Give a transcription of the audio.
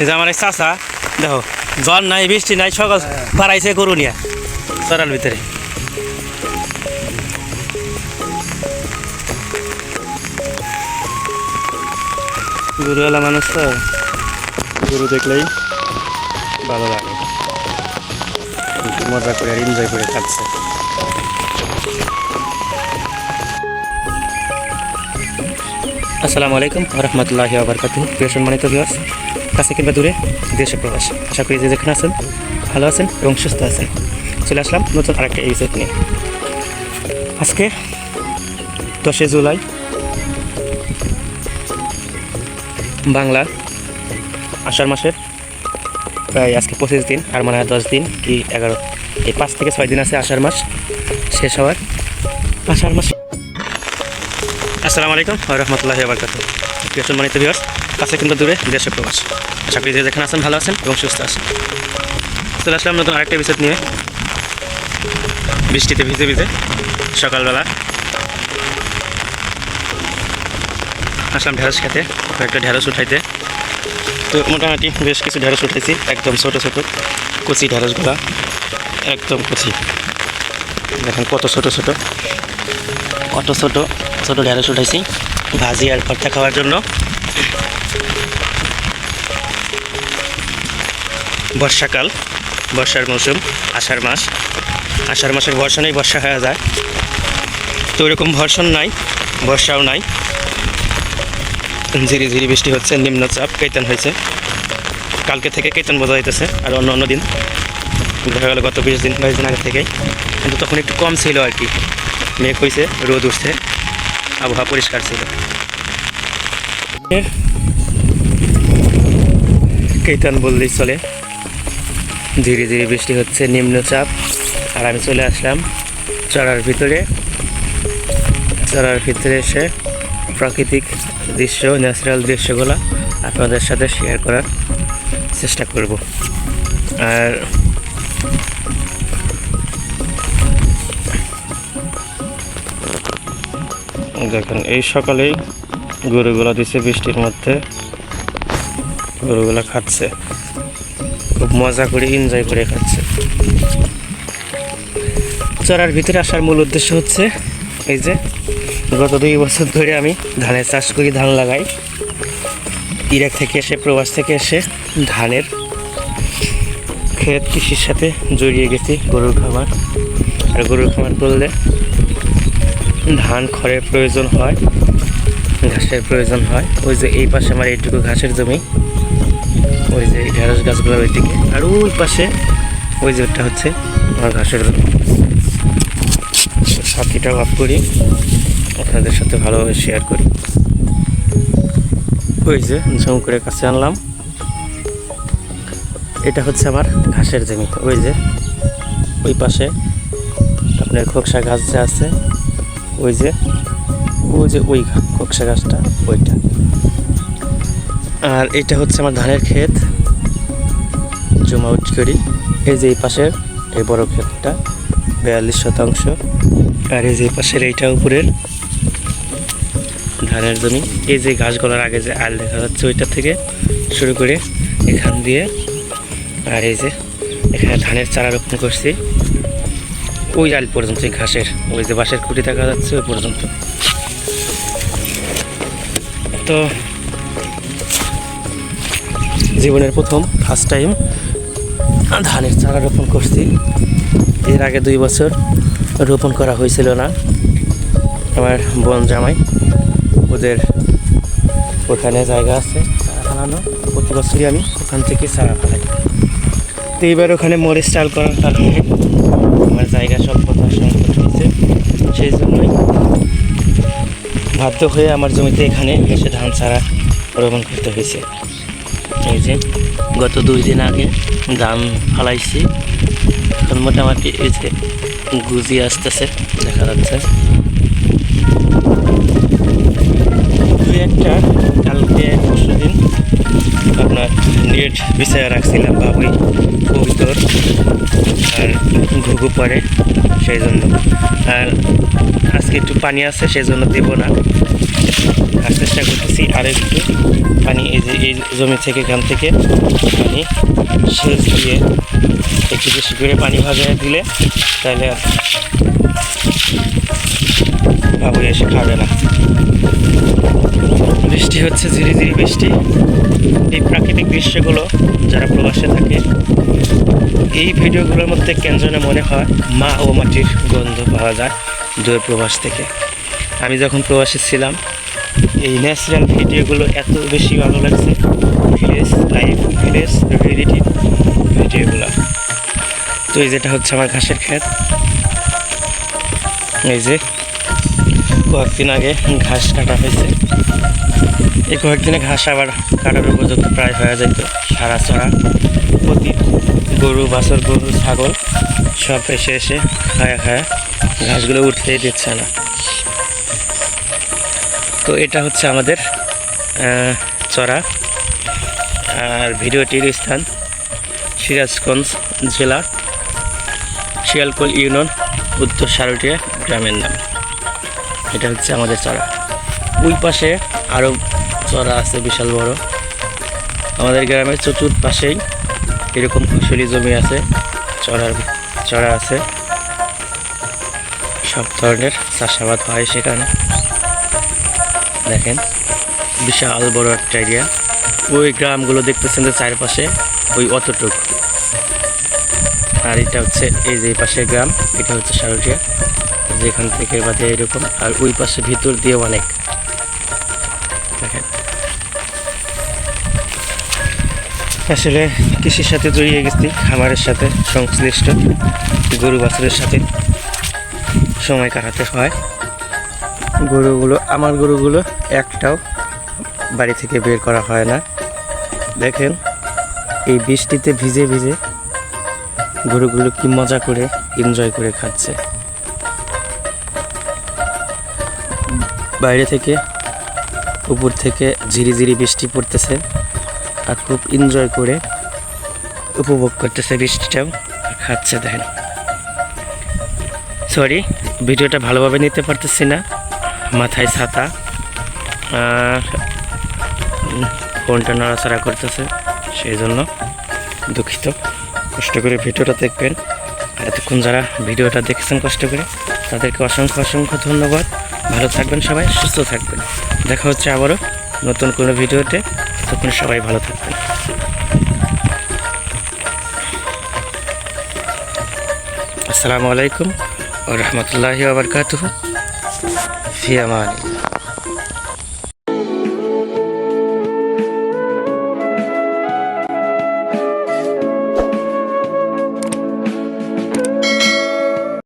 এই যে আমার এক চাষা দেখো জল নাই বৃষ্টি নাই সকাল বাড়াইছে গরু নিয়ে চড়ার ভিতরে। গরুওয়ালা মানুষ তো। গরু দেখলেই ভালো লাগে। মজা করে আর এনজয় করে খাচ্ছে। আসসালামু আলাইকুম রহমতুল্লাহ আবরকাত প্রিয় সম্মানিত ভিউয়ার্স কাছে কিংবা দূরে দেশে প্রবাস। আশা করি যে যেখানে আছেন, ভালো আছেন এবং সুস্থ আছেন। চলে আসলাম নতুন আরেকটা এপিসোড নিয়ে। আজকে দশই জুলাই বাংলা আষাঢ় মাসের প্রায় আজকে পঁচিশ দিন, আর মনে হয় দশ দিন কি এগারো। এই পাঁচ থেকে ছয় দিন আছে আষাঢ় মাস, শেষ হওয়ার আষাঢ় মাস। আসসালামু আলাইকুম রহমতুল্লাহ আবরকাত প্রিয় সম্মানিত ভিউয়ার্স কাছে কিন্তু দূরে, দেশে প্রবাস। আশা করি যে যেখানে আছেন, ভালো আছেন এবং সুস্থ আছেন। চলে আসলাম নতুন আরেকটা বিষয় নিয়ে। বৃষ্টিতে ভিজে ভিজে, সকালবেলা। আসলাম ঢেঁড়স খেতে একটা ঢেঁড়স উঠাইতে। তো মোটামুটি বেশ কিছু ঢেঁড়স উঠাইছি, একদম ছোটো ছোটো। কচি ঢেঁড়সগুলা, একদম কচি। দেখেন কত ছোটো ছোটো। কত ছোটো ছোটো ঢেঁড়স উঠাইছি। ভাজি আর ভর্তা খাওয়ার জন্য। বর্ষাকাল, বর্ষার মৌসুম, আষাঢ় মাস। আষাঢ় মাসের বর্ষণেই বর্ষা হয়ে যায়। তো ওইরকম ভর্ষণ নাই, বর্ষাও নাই। ঝিরি ঝিরি বৃষ্টি হচ্ছে, নিম্নচাপ, কেতন হয়েছে। কালকে থেকে কেতন বোঝা যাইতেছে, আর অন্য অন্য দিন। দেখা গেল গত বিশ দিন, বাইশ দিন আগে থেকে কিন্তু তখন একটু কম ছিল আর কি। মেঘ হয়েছে রোদ উঠছে, আবহাওয়া পরিষ্কার ছিল। কেতন বললেই চলে। ধীরে ধীরে বৃষ্টি হচ্ছে, নিম্নচাপ। আর আমি চলে আসলাম চড়ার ভিতরে। চড়ার ভিতরে এসে প্রাকৃতিক দৃশ্য ন্যাচারাল দৃশ্যগুলো আপনাদের সাথে শেয়ার করার চেষ্টা করব। আর দেখেন, এই সকালেই গরুগুলো দিছে বৃষ্টির মধ্যে। গরুগুলো খাচ্ছে। খুব মজা করে এনজয় করে খাচ্ছে। চড়ার ভিতরে আসার মূল উদ্দেশ্য হচ্ছে এই যে, গত দুই বছর ধরে আমি ধানের চাষ করি, ধান লাগাই। ইরাক থেকে এসে, প্রবাস থেকে এসে ধানের ক্ষেত কৃষির সাথে জড়িয়ে গেছি গরুর খামার। আর গরুর খামার করলে ধান খড়ের প্রয়োজন হয়, ঘাসের প্রয়োজন হয়। ওই যে এই পাশে আমার এইটুকু ঘাসের জমি। ওই যে ঢেঁড়স গাছগুলোর ওইদিকে। আর ওই পাশে ওই যে ওটা হচ্ছে আমার ঘাসের সাথীটাও আপ করি, আপনাদের সাথে ভালোভাবে শেয়ার করি। ওই যে ঝুম করে কাছে আনলাম। এটা হচ্ছে আমার ঘাসের জমি। ওই যে ওই পাশে আপনার খোকসা গাছ যে আছে, ওই যে ওই যে ওই খোকসা গাছটা, ওইটা। আর এটা হচ্ছে আমার ধানের ক্ষেত। জুম আউট করি। এই যে এই পাশের, এই বড় ক্ষেতটা, বিয়াল্লিশ শতাংশ। আর এই যে পাশের, এইটা উপরের ধানের জমি। এই যে ঘাসগুলোর আগে যে আল দেখা যাচ্ছে, ওইটা থেকে শুরু করে এখান দিয়ে। আর এই যে এখানে ধানের চারা রোপণ করছি। ওই আল পর্যন্ত ঘাসের, ওই যে বাঁশের খুঁটি দেখা যাচ্ছে, ওই পর্যন্ত। তো জীবনের প্রথম ফার্স্ট টাইম ধানের চারা রোপণ করছি। এর আগে দুই বছর রোপণ করা হয়েছিল না। আমার বোন জামাই, ওদের ওখানে জায়গা আছে, চারা ফেলানো প্রতি বছরই আমি ওখান থেকে চারা ফেলাই তো এইবার ওখানে মোড় স্টাইল করার কারণে আমার জায়গা স্বল্পতার সংকট হয়েছে। সেই জন্যই বাধ্য হয়ে আমার জমিতে এখানে এসে ধান চারা রোপণ করতে হয়েছে। এই যে গত দুই দিন আগে ধান ফালাইছি। এখন মোটামুটি এই যে গুজি আসতেছে, দেখা যাচ্ছে। দুই একটা, কালকে পরশু দিন আপনার নেট বিছায় রাখছিলাম বাবুই কবিতর। ঘুঘু পরে সেই জন্য আর আজকে একটু পানি আছে সেই জন্য দেবো না। আর চেষ্টা করতেছি আর একটু পানি এই যে, এই জমি থেকে, এখান থেকে পানি সেচ দিয়ে একটু বেশি করে পানি ভাজা দিলে তাহলে বাবু এসে খাবে না। বৃষ্টি হচ্ছে ধীরে ধীরে বৃষ্টি। এই প্রাকৃতিক দৃশ্যগুলো যারা প্রবাসে থাকে, এই ভিডিওগুলোর মধ্যে কেন মনে হয় মা ও মাটির গন্ধ পাওয়া যায় দূর প্রবাস থেকে। আমি যখন প্রবাসে ছিলাম, এই ন্যাচারাল ভিডিওগুলো এত বেশি ভালো লাগছে, ভিলেজ লাইফ, ভিলেজ রিয়েলিটি ভিডিওগুলো। তো এই যেটা হচ্ছে আমার ঘাসের ক্ষেত এই যে, কয়েকদিন আগে ঘাস কাটা হয়েছে। এই কয়েকদিনে ঘাস আবার কাটার উপযুক্ত প্রায় হয়ে যেত সারা চড়া প্রতি গরু, বাছর, গরু, ছাগল সব এসে এসে খায়া খায়া ঘাসগুলো উঠতেই দিচ্ছে না। তো এটা হচ্ছে আমাদের চড়া আর ভিডিওটির স্থান সিরাজগঞ্জ জেলা শিয়ালকোল ইউনিয়ন। উত্তর সারুটিয়া গ্রামের নাম। এটা হচ্ছে আমাদের চড়া। ওই পাশে আরও চড়া আছে বিশাল বড়। আমাদের গ্রামের চতুর্পাশেই এরকম ফসলি জমি আছে, চড়ার চড়া আছে। সব ধরনের চাষাবাদ হয় সেখানে। দেখেন, বিশাল বড় একটা এরিয়া ওই গ্রামগুলো দেখতেছেন যে চারপাশে ওই অতটুক। আর এটা হচ্ছে এই যে পাশের গ্রাম, এটা হচ্ছে সারুটিয়া যেখান থেকে বাদে এরকম। আর ওই পাশে ভিতর দিয়ে অনেক। আসলে কৃষির সাথে জড়িয়ে গেছি, খামারের সাথে, সংশ্লিষ্ট গরু বাছুরের সাথে। সময় কাটাতে হয়। গরুগুলো, আমার গরুগুলো একটাও বাড়ি থেকে বের করা হয় না। দেখেন, এই বৃষ্টিতে ভিজে ভিজে গরুগুলো কি মজা করে এনজয় করে খাচ্ছে। বাইরে থেকে উপর থেকে ঝিরিঝিরি বৃষ্টি পড়তেছে আর খুব এনজয় করে উপভোগ করতেছে বৃষ্টিটাও খাচ্ছে দেখেন। সরি ভিডিওটা ভালোভাবে নিতে পারতেছি না, মাথায় ছাতা ফোনটা নড়াচড়া করতেছে, সেই জন্য দুঃখিত। কষ্ট করে ভিডিওটা দেখবেন। এতক্ষণ যারা ভিডিওটা দেখছেন কষ্ট করে, তাদেরকে অসংখ্য অসংখ্য ধন্যবাদ। ভালো থাকবেন সবাই, সুস্থ থাকবেন। দেখা হচ্ছে আবারও নতুন কোনো ভিডিওতে। তখন সবাই ভালো থাকবেন। আসসালামু আলাইকুম ও রহমতুল্লাহি আবরকাতুহ ফি আমানিল্লাহ।